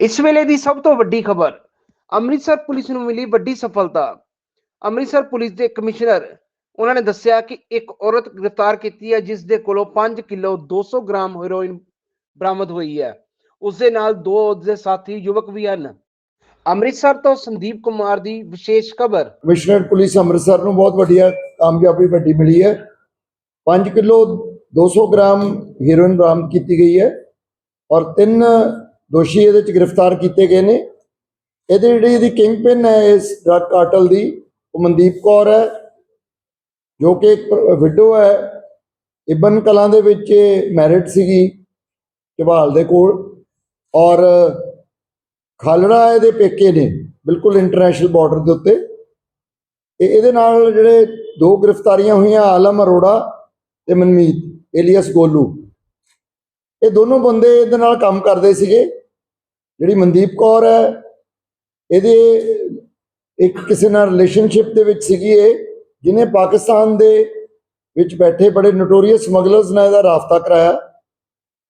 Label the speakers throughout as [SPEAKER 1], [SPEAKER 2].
[SPEAKER 1] ਇਸ ਵੇਲੇ ਦੀ ਸਭ ਤੋਂ ਵੱਡੀ ਖਬਰ, ਅੰਮ੍ਰਿਤਸਰ ਪੁਲਿਸ ਨੂੰ ਮਿਲੀ ਵੱਡੀ ਸਫਲਤਾ। ਅੰਮ੍ਰਿਤਸਰ ਪੁਲਿਸ ਦੇ ਕਮਿਸ਼ਨਰ, ਉਹਨਾਂ ਨੇ ਦੱਸਿਆ ਕਿ ਇੱਕ ਔਰਤ ਗ੍ਰਿਫਤਾਰ ਕੀਤੀ ਹੈ, ਜਿਸ ਦੇ ਕੋਲੋਂ 5 ਕਿਲੋ 200 ਗ੍ਰਾਮ ਹੈਰੋਇਨ ਬਰਾਮਦ ਹੋਈ ਹੈ। ਉਸ ਦੇ ਨਾਲ ਦੋ ਉਸਦੇ ਸਾਥੀ ਯੁਵਕ ਵੀ ਹਨ। ਅੰਮ੍ਰਿਤਸਰ ਤੋਂ ਸੰਦੀਪ ਕੁਮਾਰ ਦੀ ਵਿਸ਼ੇਸ਼ ਖਬਰ।
[SPEAKER 2] ਕਮਿਸ਼ਨਰ, ਪੁਲਿਸ ਅੰਮ੍ਰਿਤਸਰ ਨੂੰ ਬਹੁਤ ਵੱਡੀਆ ਕਾਮਯਾਬੀ ਵੱਡੀ ਮਿਲੀ ਹੈ। 5 ਕਿਲੋ 200 ਗ੍ਰਾਮ ਹੀਰੋਇਨ ਬਰਾਮਦ ਕੀਤੀ ਗਈ ਹੈ ਔਰ ਤਿੰਨ ਦੋਸ਼ੀ ਇਹਦੇ ਚ ਗ੍ਰਿਫਤਾਰ ਕੀਤੇ ਗਏ ਨੇ। ਇਹਦੇ ਜਿਹੜੀ ਇਹਦੀ ਕਿੰਗ ਪਿਨ ਹੈ, ਇਸ ਡਰਗ ਕਾਰਟਲ ਦੀ, ਉਹ ਮਨਦੀਪ ਕੌਰ ਹੈ, ਜੋ ਕਿ ਇੱਕ ਵਿਡੋ ਹੈ। ਇਬਨ ਕਲਾਂ ਦੇ ਵਿੱਚ ਮੈਰਿਟ ਸੀਗੀ ਝਬਾਲ ਦੇ ਕੋਲ। ਔਰ ਖਾਲੜਾ ਇਹਦੇ ਪੇਕੇ ਨੇ, ਬਿਲਕੁਲ ਇੰਟਰਨੈਸ਼ਨਲ ਬਾਰਡਰ ਦੇ ਉੱਤੇ। ਤੇ ਇਹਦੇ ਨਾਲ ਜਿਹੜੇ ਦੋ ਗ੍ਰਿਫਤਾਰੀਆਂ ਹੋਈਆਂ, ਆਲਮ ਅਰੋੜਾ ਤੇ ਮਨਮੀਤ, ਏਲੀਅਸ ਗੋਲੂ। ਇਹ ਦੋਨੋਂ ਬੰਦੇ ਇਹਦੇ ਨਾਲ ਕੰਮ ਕਰਦੇ ਸੀਗੇ। ਜਿਹੜੀ ਮਨਦੀਪ ਕੌਰ ਹੈ, ਇਹਦੇ ਇੱਕ ਕਿਸੇ ਨਾਲ ਰਿਲੇਸ਼ਨਸ਼ਿਪ ਦੇ ਵਿੱਚ ਸੀਗੀ ਇਹ, ਜਿਹਨੇ ਪਾਕਿਸਤਾਨ ਦੇ ਵਿੱਚ ਬੈਠੇ ਬੜੇ ਨੋਟੋਰੀਅਸ ਸਮਗਲਰਸ ਨਾਲ ਇਹਦਾ ਰਾਫਤਾ ਕਰਾਇਆ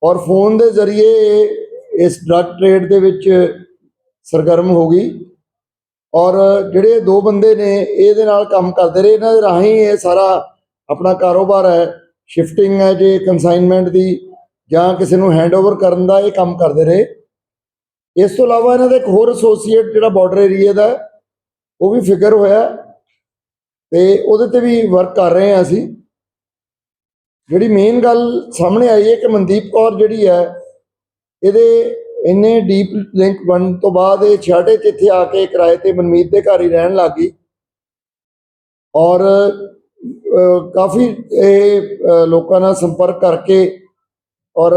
[SPEAKER 2] ਔਰ ਫੋਨ ਦੇ ਜ਼ਰੀਏ ਇਹ ਇਸ ਡਰੱਗ ਟ੍ਰੇਡ ਦੇ ਵਿੱਚ ਸਰਗਰਮ ਹੋ ਗਈ ਔਰ ਜਿਹੜੇ ਦੋ ਬੰਦੇ ਨੇ, ਇਹਦੇ ਨਾਲ ਕੰਮ ਕਰਦੇ ਰਹੇ, ਇਹਨਾਂ ਦੇ ਰਾਹੀਂ ਇਹ ਸਾਰਾ ਆਪਣਾ ਕਾਰੋਬਾਰ ਹੈ ਸ਼ਿਫਟਿੰਗ ਹੈ ਜੇ ਕੰਸਾਈਨਮੈਂਟ ਦੀ ਜਾਂ ਕਿਸੇ ਨੂੰ ਹੈਂਡਓਵਰ ਕਰਨ ਦਾ ਇਹ ਕੰਮ ਕਰਦੇ ਰਹੇ। ਇਸ ਤੋਂ ਇਲਾਵਾ ਇਹਨਾਂ ਦਾ ਇੱਕ ਹੋਰ ਐਸੋਸੀਏਟ ਜਿਹੜਾ ਬਾਰਡਰ ਏਰੀਆ ਦਾ ਉਹ ਵੀ ਫਿਕਰ ਹੋਇਆ ਤੇ ਉਹਦੇ ਤੇ ਵੀ ਵਰਕ ਕਰ ਰਹੇ ਹਾਂ ਅਸੀਂ। ਜਿਹੜੀ ਮੇਨ ਗੱਲ ਸਾਹਮਣੇ ਆਈ ਹੈ ਕਿ ਮਨਦੀਪ ਕੌਰ ਜਿਹੜੀ ਹੈ, ਇਹਦੇ ਇੰਨੇ ਡੀਪ ਲਿੰਕ ਬਣਨ ਤੋਂ ਬਾਅਦ ਇਹ ਛਾੜੇ ਚ ਇੱਥੇ ਆ ਕੇ ਕਿਰਾਏ ਤੇ ਮਨਮੀਤ ਦੇ ਘਰ ਹੀ ਰਹਿਣ ਲੱਗੀ ਔਰ ਕਾਫੀ ਇਹ ਲੋਕਾਂ ਨਾਲ ਸੰਪਰਕ ਕਰਕੇ ਔਰ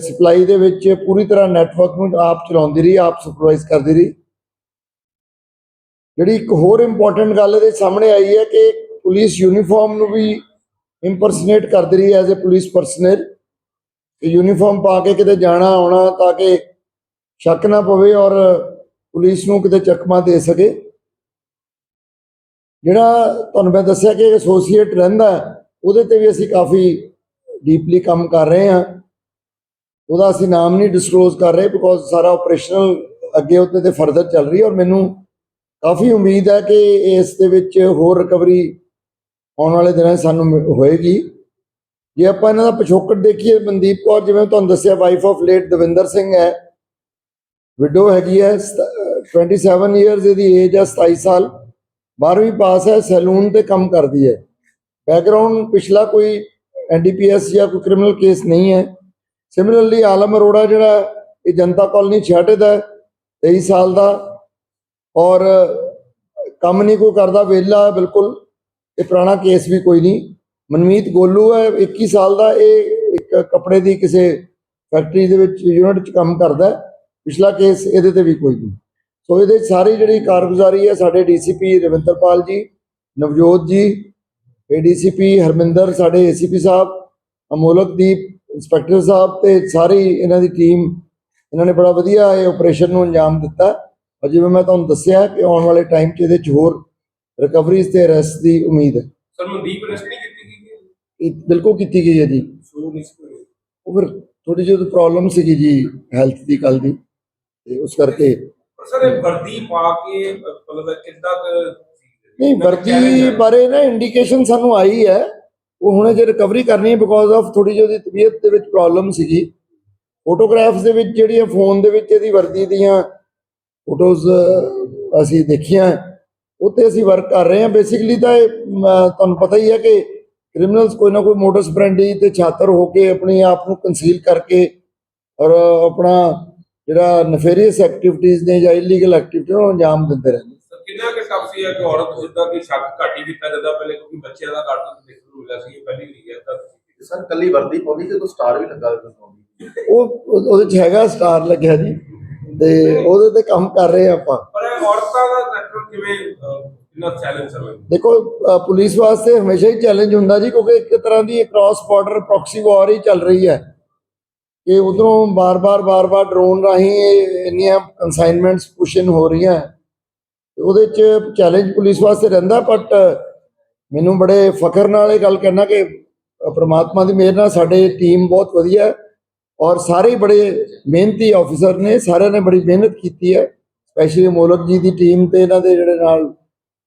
[SPEAKER 2] ਸਪਲਾਈ ਦੇ ਵਿੱਚ ਪੂਰੀ ਤਰ੍ਹਾਂ ਨੈਟਵਰਕ ਨੂੰ ਆਪ ਚਲਾਉਂਦੀ ਰਹੀ, ਆਪ ਸੁਪਰਵਾਈਜ਼ ਕਰਦੀ ਰਹੀ। ਜਿਹੜੀ ਇੱਕ ਹੋਰ ਇੰਪੋਰਟੈਂਟ ਗੱਲ ਇਹਦੇ ਸਾਹਮਣੇ ਆਈ ਹੈ ਕਿ ਪੁਲਿਸ ਯੂਨੀਫਾਰਮ ਨੂੰ ਵੀ ਇੰਪਰਸਨੇਟ ਕਰਦੀ ਰਹੀ as a police personnel uniform ਪਾ ਕੇ ਕਿਤੇ ਜਾਣਾ, ਆਉਣਾ ਤਾਂ ਕਿ ਸ਼ੱਕ ਨਾ ਪਵੇ ਔਰ ਪੁਲਿਸ ਨੂੰ ਕਿਤੇ ਚਕਮਾ ਦੇ ਸਕੇ। ਜਿਹੜਾ ਤੁਹਾਨੂੰ ਮੈਂ ਦੱਸਿਆ ਕਿ ਐਸੋਸੀਏਟ ਰਹਿੰਦਾ, ਉਹਦੇ ਤੇ ਵੀ ਅਸੀਂ ਕਾਫੀ ਡੀਪਲੀ ਕੰਮ ਕਰ ਰਹੇ ਹਾਂ। ਉਹਦਾ ਅਸੀਂ ਨਾਮ ਨਹੀਂ ਡਿਸਕਲੋਜ਼ ਕਰ ਰਹੇ ਬਿਕੋਜ਼ ਸਾਰਾ ਆਪਰੇਸ਼ਨਲ ਅੱਗੇ ਉਹਦੇ ਤੇ ਫਰਦਰ ਚੱਲ ਰਹੀ ਹੈ ਔਰ ਮੈਨੂੰ ਕਾਫੀ ਉਮੀਦ ਹੈ ਕਿ ਇਸ ਦੇ ਵਿੱਚ ਹੋਰ ਰਿਕਵਰੀ ਆਉਣ ਵਾਲੇ ਦਿਨਾਂ 'ਚ ਸਾਨੂੰ ਮਿ- ਹੋਏਗੀ। ਜੇ ਆਪਾਂ ਇਹਨਾਂ ਦਾ ਪਿਛੋਕੜ ਦੇਖੀਏ, ਮਨਦੀਪ ਕੌਰ, ਜਿਵੇਂ ਤੁਹਾਨੂੰ ਦੱਸਿਆ wife of late Davinder Singh ਹੈ ਵਿਡੋ ਹੈਗੀ ਹੈ, ਸਤ- ਅਹ 27 ਇਅਰਸ ਇਹਦੀ ਏਜ ਹੈ 27 ਸਾਲ 12ਵੀਂ ਪਾਸ ਹੈ, ਸੈਲੂਨ ਤੇ ਕੰਮ ਕਰਦੀ ਹੈ। ਬੈਕਗ੍ਰਾਉਂਡ ਪਿਛਲਾ ਕੋਈ ਐਨਡੀਪੀਐਸ ਜਾਂ ਕੋਈ ਕ੍ਰਿਮੀਨਲ ਕੇਸ ਨਹੀਂ ਹੈ। ਸਿਮਿਲਰਲੀ ਆਲਮ ਅਰੋੜਾ ਜਿਹੜਾ ਇਹ ਜਨਤਾ ਕਾਲਨੀ ਛਾਟੇ ਦਾ ਹੈ, 23 ਸਾਲ ਦਾ ਔਰ ਕੰਮ ਨਹੀਂ ਕੋਈ ਕਰਦਾ ਵਿਹਲਾ ਬਿਲਕੁਲ ਇਹ ਪੁਰਾਣਾ ਕੇਸ ਵੀ ਕੋਈ ਨਹੀਂ। ਮਨਮੀਤ ਗੋਲੂ ਹੈ 21 ਸਾਲ ਦਾ ਇਹ ਇੱਕ ਕੱਪੜੇ ਦੀ ਕਿਸੇ ਫੈਕਟਰੀ ਦੇ ਵਿੱਚ ਯੂਨਿਟ 'ਚ ਕੰਮ ਕਰਦਾ ਪਿਛਲਾ ਕੇਸ ਇਹਦੇ ਤੇ ਵੀ ਕੋਈ ਨਹੀਂ। ਸੋ ਇਹਦੇ ਸਾਰੀ ਜਿਹੜੀ ਕਾਰਗੁਜ਼ਾਰੀ ਹੈ ਸਾਡੇ ਡੀਸੀਪੀ ਰਵਿੰਦਰਪਾਲ ਜੀ ਨਵਜੋਤ ਜੀ ਏਡੀਸੀਪੀ ਹਰਮਿੰਦਰ ਸਾਡੇ ਏਸੀਪੀ ਸਾਹਿਬ ਅਮੋਲਕਦੀਪ ਇੰਸਪੈਕਟਰ ਸਾਹਿਬ ਤੇ ਸਾਰੀ ਇਹਨਾਂ ਦੀ ਟੀਮ ਇਹਨਾਂ ਨੇ ਬੜਾ ਵਧੀਆ ਇਹ ਆਪਰੇਸ਼ਨ ਨੂੰ ਅੰਜਾਮ ਦਿੱਤਾ। ਔਰ ਜਿਵੇਂ ਮੈਂ ਤੁਹਾਨੂੰ ਦੱਸਿਆ ਕਿ ਆਉਣ ਵਾਲੇ ਟਾਈਮ 'ਚ ਇਹਦੇ 'ਚ ਹੋਰ ਰਿਕਵਰੀਜ਼ ਤੇ ਅਰੈਸਟ ਦੀ ਉਮੀਦ ਹੈ।
[SPEAKER 3] ਸਰ ਮਨਦੀਪ ਅਰੈਸਟ ਨਹੀਂ ਕੀਤੀ ਗਈ ਹੈ
[SPEAKER 2] ਇਹ ਬਿਲਕੁਲ ਕੀਤੀ ਗਈ ਹੈ ਜੀ। ਉਹ ਫਿਰ ਥੋੜੀ ਜਿਹੀ ਪ੍ਰੋਬਲਮ ਸੀਗੀ ਜੀ ਹੈਲਥ ਦੀ ਕੱਲ ਦੀ। ਤੇ ਉਸ ਕਰਕੇ
[SPEAKER 3] ਸਰ ਇਹ ਵਰਦੀ ਪਾ ਕੇ ਮਤਲਬ ਕਿੱਦਾਂ ਕੁ ਸੀ?
[SPEAKER 2] ਨਹੀਂ ਵਰਦੀ। ਬਾਰੇ ਨਾ ਇੰਡੀਕੇਸ਼ਨ ਸਾਨੂੰ ਆਈ ਹੈ। ਉਹ ਹੁਣ ਜੇ ਰਿਕਵਰੀ ਕਰਨੀ ਹੈ ਬਿਕੋਜ਼ ਆਫ ਥੋੜੀ ਜਿਹੀ ਉਹਦੀ ਤਬੀਅਤ ਦੇ ਵਿੱਚ ਪ੍ਰੋਬਲਮ ਸੀਗੀ। ਫੋਟੋਗ੍ਰਾਫਸ ਦੇ ਵਿੱਚ ਜਿਹੜੀਆਂ ਫੋਨ ਦੇ ਵਿੱਚ ਇਹਦੀ ਵਰਦੀ ਦੀਆਂ ਫੋਟੋਜ਼ ਅਸੀਂ ਦੇਖੀਆਂ, ਉਹ ਤੇ ਅਸੀਂ ਵਰਕ ਕਰ ਰਹੇ ਹਾਂ। ਬੇਸਿਕਲੀ ਤਾਂ ਇਹ ਤੁਹਾਨੂੰ ਪਤਾ ਹੀ ਹੈ ਕਿ ਕ੍ਰਿਮੀਨਲਸ ਕੋਈ ਨਾ ਕੋਈ ਮੋਟਰਸ ਬ੍ਰਾਂਡੀ ਤੇ ਛਾਤਰ ਹੋ ਕੇ ਆਪਣੇ ਆਪ ਨੂੰ ਕੰਸੀਲ ਕਰਕੇ ਔਰ ਆਪਣਾ ਜਿਹੜਾ ਨਫੇਰੀਅਸ ਐਕਟੀਵਿਟੀਜ਼ ਨੇ ਜਾਂ ਇਲੀਗਲ ਐਕਟੀਵਿਟੀ ਨੂੰ ਅੰਜਾਮ ਦਿੰਦੇ ਰਹਿੰਦੇ।
[SPEAKER 3] ਸਰ, ਕਿੰਨਾ ਕਿ ਟਫ ਸੀ ਹੈ ਕਿ ਔਰਤ ਜਿੱਦਾਂ ਕਿ ਸ਼ੱਕ ਘੱਟ ਕੀਤਾ ਜਾਂਦਾ ਪਹਿਲੇ, ਕਿਉਂਕਿ ਬੱਚਿਆਂ ਦਾ ਘੱਟ ਮਿਲਿਆ ਸੀ ਇਹ ਪਹਿਲੀ ਨਹੀਂ ਹੈ ਤਾਂ
[SPEAKER 4] ਸਰ ਕੱਲੀ ਵਰਦੀ ਪਾਉਂਦੀ ਤੇ ਕੋਈ ਸਟਾਰ ਵੀ ਲੱਗਾ ਹੋਇਆ ਪਾਉਂਦੀ
[SPEAKER 2] ਉਹ ਉਹ- ਉਹਦੇ ਚ ਹੈਗਾ ਸਟਾਰ ਲੱਗਿਆ ਜੀ ਤੇ ਉਹਦੇ ਤੇ ਕੰਮ ਕਰ ਰਹੇ ਹਾਂ ਆਪਾਂ।
[SPEAKER 3] ਪਰ ਇਹ ਔਰਤਾਂ ਦਾ ਨੈਟਵਰਕ ਕਿਵੇਂ ਕਿੰਨਾ ਚੈਲੰਜ ਸਰ
[SPEAKER 2] ਦੇਖੋ ਪੁਲਿਸ ਵਾਸਤੇ ਹਮੇਸ਼ਾ ਹੀ ਚੈਲੰਜ ਹੁੰਦਾ ਜੀ ਕਿਉਂਕਿ ਇੱਕ ਤਰ੍ਹਾਂ ਦੀ ਕ੍ਰਾਸ ਬਾਰਡਰ ਪ੍ਰੋਕਸੀ ਵਾਰ ਹੀ ਚੱਲ ਰਹੀ ਹੈ। ਕਿ ਉਧਰੋਂ ਬਾਰ-ਬਾਰ ਬਾਰ-ਬਾਰ ਡਰੋਨ ਰਾਹੀਂ ਇੰਨੀਆਂ ਕਨਸਾਈਨਮੈਂਟਸ ਪੁਸ਼ਨ ਹੋ ਰਹੀਆਂ। ਉਹਦੇ ਚ ਚੈਲੰਜ ਪੁਲਿਸ ਵਾਸਤੇ ਰਹਿੰਦਾ ਬਟ ਮੈਨੂੰ ਬੜੇ ਫਖਰ ਨਾਲ ਇਹ ਗੱਲ ਕਹਿਣਾ ਕਿ ਅ, ਪ੍ਰਮਾਤਮਾ ਦੀ ਮਿਹਰ ਨਾਲ ਸਾਡੇ ਟੀਮ ਬਹੁਤ ਵਧੀਆ ਹੈ ਔਰ ਸਾਰੇ ਬੜੇ ਮਿਹਨਤੀ ਆਫੀਸਰ ਨੇ ਸਾਰਿਆਂ ਨੇ ਬੜੀ ਮਿਹਨਤ ਕੀਤੀ ਹੈ। ਸਪੈਸ਼ਲੀ ਮੋਲਕ ਜੀ ਦੀ ਟੀਮ ਤੇ ਇਹਨਾਂ ਦੇ ਜਿਹੜੇ ਨਾਲ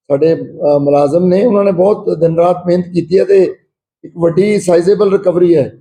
[SPEAKER 2] ਸਾਡੇ ਮੁਲਾਜ਼ਮ ਨੇ ਉਹਨਾਂ ਨੇ ਬਹੁਤ ਦਿਨ ਰਾਤ ਮਿਹਨਤ ਕੀਤੀ ਹੈ ਤੇ ਇੱਕ ਵੱਡੀ ਸਾਈਜ਼ੇਬਲ ਰਿਕਵਰੀ ਹੈ।